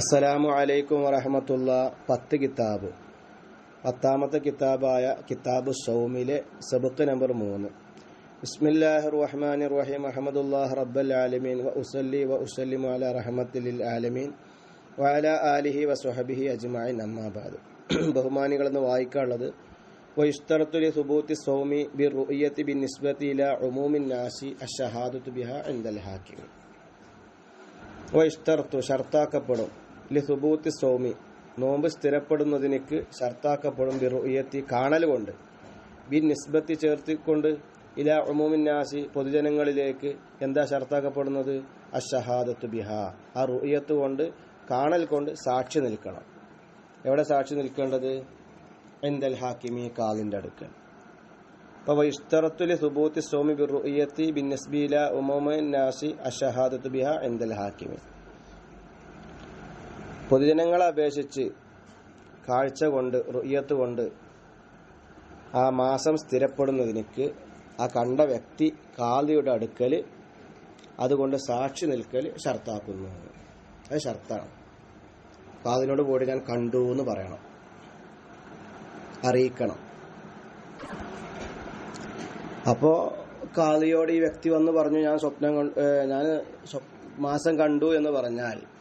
അസ്സലാമു അലൈക്കും വറഹമത്തുള്ള. പത്ത് കിതാബ്. പത്താമത്തെ കിതാബായ കിതാബ് സൗമിലെ സബക്ക് നമ്പർ മൂന്ന്. ബിസ്മില്ലാഹി റഹ്മാൻ റഹീം അഹമ്മദുല്ലാഹ് റബ്ബൽ ആലമീൻ. വ ഉസല്ലി വ ഉസല്ലിം അല റഹമത്തുലിൽ ആലമീൻ. വഅല ആലിഹി വ സ്വഹബിഹി അജ്മഈൻ. അമ്മാബാദ് ബഹുമാനികളെന്ന് വായിക്കാനുള്ളത് വയുസ്തറത്തുലി സുബൂത്തി സൗമി ബി റുയ്യത്തി ബി നിസ്ബത്തി ഇല ഉമൂമിൻ നാസി അഷഹാദുത്ത് ബിഹ എന്തൽ ഹാക്കിമി വൈഷ്തർത്തു ഷർത്താക്കപ്പെടും. ലി സോമി നോമ്പ് സ്ഥിരപ്പെടുന്നതിനേക്ക് ഷർത്താക്കപ്പെടും ബിറുയത്തി കാണലുകൊണ്ട്. ബി നിസ്ബത്തി ചേർത്തിക്കൊണ്ട് ഇല ഉമൂമിന്നാസി പൊതുജനങ്ങളിലേക്ക് എന്താ ഷർത്താക്കപ്പെടുന്നത് അഷഹാദത്തു ബിഹ. ആ റുയത്ത് കൊണ്ട് കാണൽ കൊണ്ട് സാക്ഷി നിൽക്കണം. എവിടെ സാക്ഷി നിൽക്കേണ്ടത്? എന്തൽ ഹാക്കിമി കാലിന്റെ അടുക്കൽ. അപ്പോൾ വൈഷ്തറത്തുലി സുബൂത്തി സോമി ബിറുയത്തി ബിൻ നസ്ബീല ഉമോമൻ നാസി ബിഹ എന്തൽ ഹാക്കിമി. പൊതുജനങ്ങളെ അപേക്ഷിച്ച് കാഴ്ച കൊണ്ട് റുയ്യത്ത് കൊണ്ട് ആ മാസം സ്ഥിരപ്പെടുന്നതിനേക്ക് ആ കണ്ട വ്യക്തി കാതിയുടെ അടുക്കൽ അതുകൊണ്ട് സാക്ഷി നിൽക്കൽ ഷർത്താക്കുന്നു. അത് ഷർത്താണ്. കാതിനോട് പോയിട്ട് ഞാൻ കണ്ടു എന്ന് പറയണം. അറിയിക്കണം. അപ്പോൾ കാളിയോട് ഈ വ്യക്തി വന്ന് പറഞ്ഞു ഞാൻ സ്വപ്നം ഞാൻ മാസം കണ്ടു എന്ന് പറഞ്ഞാൽ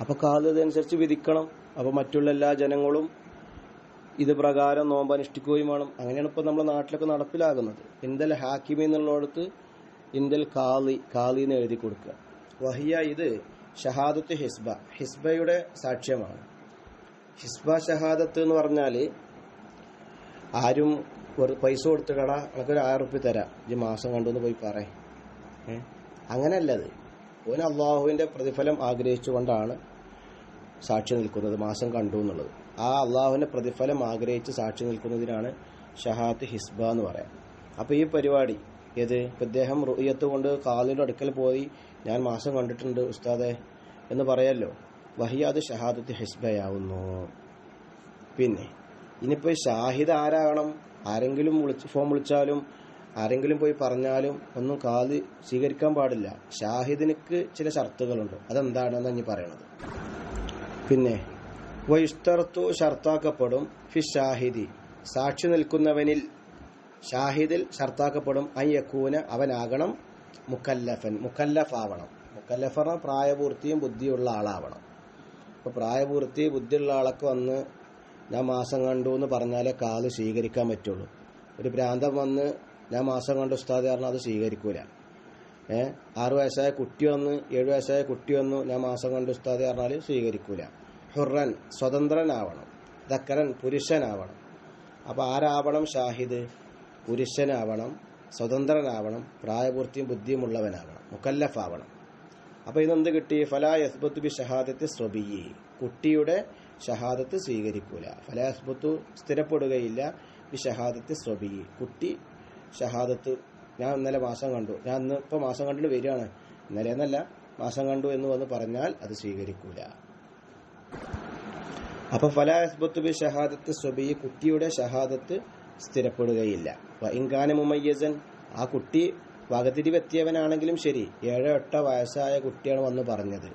അപ്പോൾ കാളി ഇതനുസരിച്ച് വിധിക്കണം. അപ്പോൾ മറ്റുള്ള എല്ലാ ജനങ്ങളും ഇത് പ്രകാരം നോമ്പ് അനുഷ്ഠിക്കുകയും വേണം. അങ്ങനെയാണ് ഇപ്പോൾ നമ്മുടെ നാട്ടിലൊക്കെ നടപ്പിലാകുന്നത്. ഇന്തൽ ഹാക്കിമി എന്നുള്ളടത്ത് ഇന്തൽ കാളി കാളി എന്ന് എഴുതി കൊടുക്കുക. വഹിയ ഇത് ഷഹാദത്ത് ഹിസ്ബ ഹിസ്ബയുടെ സാക്ഷ്യമാണ്. ഹിസ്ബ ഷഹാദത്ത് എന്ന് പറഞ്ഞാൽ ആരും ഒരു പൈസ കൊടുത്ത് കട എനിക്കൊരു ആയിരം റുപ്യ തരാം. ഈ മാസം കണ്ടെന്ന് പോയി പറ ഏ? അങ്ങനെയല്ല അത് ഓൻ അള്ളാഹുവിന്റെ പ്രതിഫലം ആഗ്രഹിച്ചുകൊണ്ടാണ് സാക്ഷി നിൽക്കുന്നത് മാസം കണ്ടു എന്നുള്ളത്. ആ അള്ളാഹുവിന്റെ പ്രതിഫലം ആഗ്രഹിച്ച് സാക്ഷി നിൽക്കുന്നതിനാണ് ഷഹാത്ത് ഹിസ്ബ എന്ന് പറയാം. അപ്പോൾ ഈ പരിപാടി ഏത്? ഇപ്പം ഇദ്ദേഹം റുയ്യത്ത് കൊണ്ട് കാലിന്റെ അടുക്കൽ പോയി ഞാൻ മാസം കണ്ടിട്ടുണ്ട് ഉസ്താദെ എന്ന് പറയല്ലോ. വഹിയാത് ഷഹാദത്ത് ഹിസ്ബയാവുന്നു. പിന്നെ ഇനിയിപ്പോൾ ഷാഹിദ് ആരാകണം? ആരെങ്കിലും വിളിച്ച് ഫോൺ വിളിച്ചാലും ആരെങ്കിലും പോയി പറഞ്ഞാലും ഒന്നും കാൽ സ്വീകരിക്കാൻ പാടില്ല. ഷാഹിദിനക്ക് ചില ഷർത്തുകളുണ്ട്. അതെന്താണെന്ന് ഞാൻ പറയണത്. പിന്നെ വൈസ്തർത്തു ഷർത്താക്കപ്പെടും ഫി ഷാഹിദി. സാക്ഷി നിൽക്കുന്നവനിൽ ഷാഹിദിൽ ഷർത്താക്കപ്പെടും അയ്യക്കൂന അവനാകണം മുക്കല്ലഫൻ മുക്കല്ലഫ് ആവണം മുക്കല്ലഫ് പ്രായപൂർത്തിയും ബുദ്ധിയുള്ള ആളാവണം. അപ്പോൾ പ്രായപൂർത്തി ബുദ്ധിയുള്ള ആളൊക്കെ വന്ന് ഞാൻ മാസം കണ്ടു എന്ന് പറഞ്ഞാലേ കാൽ സ്വീകരിക്കാൻ പറ്റുള്ളൂ. ഒരു ഭ്രാന്തം വന്ന് ഞാൻ മാസം കണ്ട് ഉസ്താദ് പറഞ്ഞാൽ അത് സ്വീകരിക്കൂല. ഏ? ആറു വയസ്സായ കുട്ടി വന്ന് ഏഴു വയസ്സായ കുട്ടി വന്നു ഞാൻ മാസം കണ്ട് ഉസ്താദ് പറഞ്ഞാൽ സ്വീകരിക്കൂല. ഹുറൻ സ്വതന്ത്രനാവണം. ദക്കരൻ പുരുഷനാവണം. അപ്പോൾ ആരാവണം ഷാഹിദ്? പുരുഷനാവണം സ്വതന്ത്രനാവണം പ്രായപൂർത്തിയും ബുദ്ധിയുമുള്ളവനാവണം മുക്കല്ലഫാവണം. അപ്പോൾ ഇതെന്ത് കിട്ടി? ഫലാ യസ്ബത്ത് ബി ഷഹാദത്ത് സ്വബിയി. കുട്ടിയുടെ ഷഹാദത്ത് സ്വീകരിക്കൂല. ഫലാ യസ്ബത്തു സ്ഥിരപ്പെടുകയില്ല ബി ഷഹാദത്ത് സ്വബിയി. കുട്ടി ഷഹാദത്ത്. ഞാൻ ഇന്നലെ മാസം കണ്ടു. ഞാൻ ഇന്ന് ഇപ്പോൾ മാസം കണ്ടിട്ട് വരികയാണ്. ഇന്നലെ എന്നല്ല മാസം കണ്ടു എന്ന് വന്ന് പറഞ്ഞാൽ അത് സ്വീകരിക്കൂല. അപ്പൊ ഫലാ യസ്ബത്തു ബി ഷഹാദത്ത് സ്വബി കുട്ടിയുടെ ഷഹാദത്ത് സ്ഥിരപ്പെടുകയില്ല. ഇൻകാന മുമയ്യസൻ ആ കുട്ടി വകതിരിവെത്തിയവനാണെങ്കിലും ശരി ഏഴോ എട്ടോ വയസ്സായ കുട്ടിയാണ് വന്ന് പറഞ്ഞത്.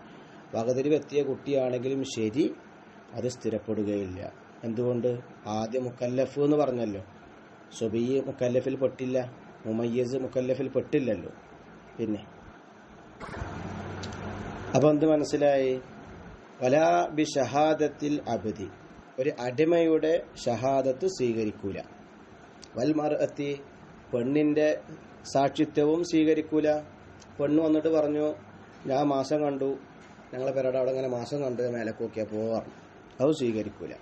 വകതിരിവെത്തിയ കുട്ടിയാണെങ്കിലും ശരി അത് സ്ഥിരപ്പെടുകയില്ല. എന്തുകൊണ്ട്? ആദ്യം മുക്കല്ലഫ് എന്ന് പറഞ്ഞല്ലോ. സ്വബി മുക്കല്ലഫിൽ പെട്ടില്ല മുമയ്യസ് മുക്കല്ലഫിൽ പെട്ടില്ലല്ലോ. പിന്നെ. അപ്പൊ എന്ത് മനസ്സിലായി? വലാ ബി ഷഹാദത്തിൽ അബദി. ഒരു അടിമയുടെ ഷഹാദത്ത് സ്വീകരിക്കൂല. വൽമർ എത്തി പെണ്ണിന്റെ സാക്ഷിത്വവും സ്വീകരിക്കൂല. പെണ്ണ് വന്നിട്ട് പറഞ്ഞു ഞാൻ മാസം കണ്ടു. ഞങ്ങളെ പേരുടെ അവിടെ ഇങ്ങനെ മാസം കണ്ടു മേലെ നോക്കിയാൽ പോവാറുണ്ട് അത് സ്വീകരിക്കൂല.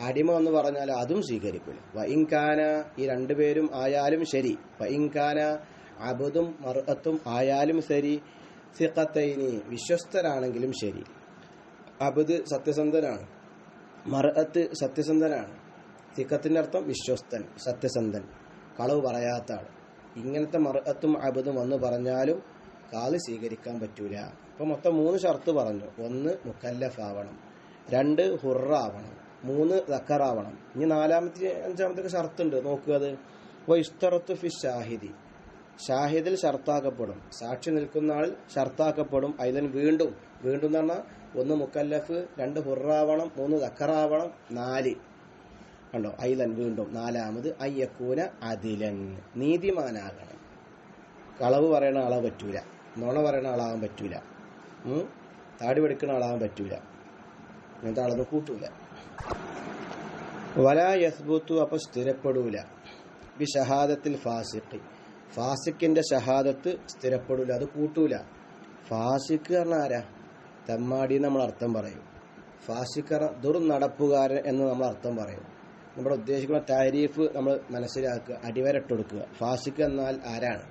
അടിമ എന്ന് പറഞ്ഞാൽ അതും സ്വീകരിക്കൂല വൈങ്കാന ഈ രണ്ടുപേരും ആയാലും ശരി. വൈങ്കാന അബുദും മർഅത്തും ആയാലും ശരി. സിഖത്തൈനി വിശ്വസ്തരാണെങ്കിലും ശരി. അബുദ് സത്യസന്ധനാണ്. മർഅത്ത് സത്യസന്ധനാണ്. സിഖത്തിന്റെ അർത്ഥം വിശ്വസ്തൻ സത്യസന്ധൻ. കളവ് പറയാത്ത ആൾ ഇങ്ങനത്തെ മർഅത്തും അബുദും വന്ന് പറഞ്ഞാലും കാൽ സ്വീകരിക്കാൻ പറ്റൂല. അപ്പൊ മൊത്തം മൂന്ന് ഷർത്ത് പറഞ്ഞു. ഒന്ന് മുക്കല്ലഫ് ആവണം രണ്ട് ഹുറാവണം. മൂന്ന് ദക്കറാവണം. ഇനി നാലാമത്തെ അഞ്ചാമത്തെ ഷർത്തുണ്ട്. നോക്കുക അത്. ഇസ്തറത്ത് ഫി ഷാഹിദി. ഷാഹിദിൽ ഷർത്താക്കപ്പെടും. സാക്ഷി നിൽക്കുന്ന ആൾ ഷർത്താക്കപ്പെടും. അതിൽ വീണ്ടും. വീണ്ടും എന്ന് പറഞ്ഞാൽ ഒന്ന് മുക്കല്ലഫ് രണ്ട് ഹുറാവണം മൂന്ന് ദക്കറാവണം നാല്. കണ്ടോ? ഐലൻ വീണ്ടും. നാലാമത് അയ്യക്കൂന അതിലൻ. നീതിമാനാകണം. കളവ് പറയണ ആളാൻ പറ്റൂല. നുണ പറയണ ആളാകാൻ പറ്റൂല. താടി പഠിക്കണ ആളാകാൻ പറ്റൂല. അങ്ങനത്തെ ആളൊന്നും കൂട്ടൂല. വല യസ്ബുത്തു അപ്പൊ സ്ഥിരപ്പെടൂല. ബി ഷഹാദത്തിൽ ഫാസിഖ്. ഫാസിക്കിന്റെ ഷഹാദത്ത് സ്ഥിരപ്പെടൂല അത് കൂട്ടൂല. ഫാസിഖ് പറഞ്ഞ ആരാ? തെമ്മാടി നമ്മൾ അർത്ഥം പറയും. ഫാസിഖ് ദുർനടപ്പുകാരൻ എന്ന് നമ്മൾ അർത്ഥം പറയും. നമ്മുടെ ഉദ്ദേശിക്കുന്ന താരീഫ് നമ്മൾ മനസ്സിലാക്കുക അടിവരട്ട് കൊടുക്കുക ഫാസിഖ് എന്നാൽ ആരാണ്?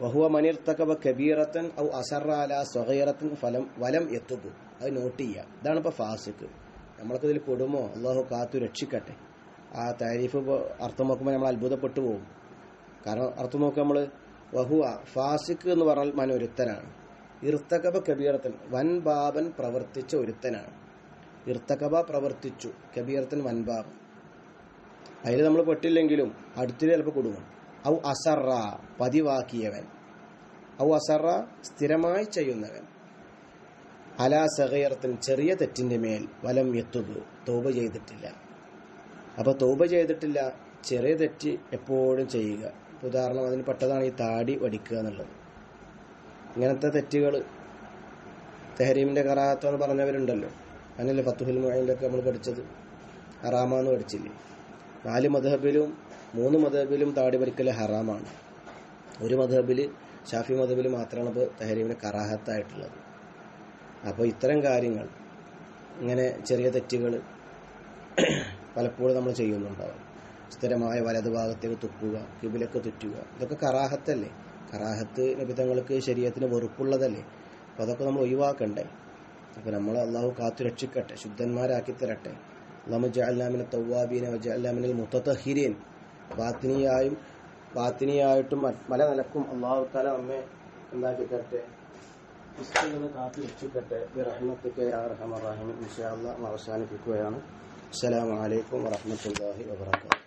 വഹുവ മനിർത്തക്കബ കബീറത്തൻ ഔ അസറാല സ്വഹീറത്തൻ ഫലം വലം എത്തുക. അത് നോട്ട് ചെയ്യുക. ഇതാണ് ഇപ്പോൾ ഫാസിക്ക് നമ്മൾക്കിതിൽ പെടുമോ? അള്ളാഹു കാത്തു രക്ഷിക്കട്ടെ. ആ താരീഫ് അർത്ഥം നോക്കുമ്പോൾ നമ്മൾ അത്ഭുതപ്പെട്ടു പോകും. കാരണം അർത്ഥം നോക്കുക നമ്മൾ വഹുവ ഫാസിക്ക് എന്ന് പറഞ്ഞാൽ മന ഒരുത്തനാണ്. ഇർത്തകബ കബീറത്തൻ വൻബാബൻ പ്രവർത്തിച്ച ഒരുത്തനാണ്. ഇർത്തകബ പ്രവർത്തിച്ചു കബീറത്തൻ വൻബാബ് അതിൽ നമ്മൾ പെട്ടില്ലെങ്കിലും അടുത്തിൽ ചിലപ്പോൾ കൊടുക്കും. ഔ അസറ പതിവാക്കിയവൻ. ഔ അസറ സ്ഥിരമായി ചെയ്യുന്നവൻ. അലാ സഹയർത്തൻ ചെറിയ തെറ്റിന്റെ മേൽ വലം എത്തുക തോപ ചെയ്തിട്ടില്ല. അപ്പൊ തോപ ചെയ്തിട്ടില്ല ചെറിയ തെറ്റ് എപ്പോഴും ചെയ്യുക. ഉദാഹരണം അതിന് പെട്ടതാണ് ഈ താടി വടിക്കുക എന്നുള്ളത്. ഇങ്ങനത്തെ തെറ്റുകൾ തെഹരീമിന്റെ കറാത്ത എന്ന് പറഞ്ഞവരുണ്ടല്ലോ. അങ്ങനല്ലേ ഫത്തുഹുൽ മുഴയിലൊക്കെ നമ്മൾ പഠിച്ചത്? ഹറാമാന്ന് പഠിച്ചില്ലേ? നാല് മധബിലും മൂന്ന് മധബിലും താടി വടിക്കൽ ഹറാമാണ്. ഒരു മധബിൽ ഷാഫി മധബിൽ മാത്രമാണ് ഇപ്പോൾ തെഹരീമിന് കറാഹത്തായിട്ടുള്ളത്. അപ്പോൾ ഇത്തരം കാര്യങ്ങൾ ഇങ്ങനെ ചെറിയ തെറ്റുകൾ പലപ്പോഴും നമ്മൾ ചെയ്യുന്നുണ്ടാവും. സ്ഥിരമായ വലതുഭാഗത്തേക്ക് തുപ്പുക കിബിലൊക്കെ തുറ്റുക ഇതൊക്കെ കറാഹത്തല്ലേ? കറാഹത്ത് നിബിധങ്ങൾക്ക് ശരീരത്തിന് വെറുപ്പുള്ളതല്ലേ? അപ്പോൾ അതൊക്കെ നമ്മൾ ഒഴിവാക്കണ്ടേ? അപ്പോൾ നമ്മൾ അള്ളാഹു കാത്തു രക്ഷിക്കട്ടെ ശുദ്ധന്മാരാക്കി തരട്ടെ. അള്ളാഹു ജഅല്ലാമിനെ തവ്വാബീനെ വജഅല്ലാമിനൽ മുത്തഹിരീൻ ബാത്തിനിയായും ബാത്തിനിയായിട്ടും പല നിലക്കും അള്ളാഹു തല നമ്മെ എന്താക്കി തരട്ടെ? നിന്ന് കാത്തു രക്ഷിക്കട്ടെ. റഹ്മത്തിക്ക് അവസാനിപ്പിക്കുകയാണ്. അസ്സലാമു അലൈക്കും വറഹ്മത്തുള്ളാഹി വബറകാതുഹു.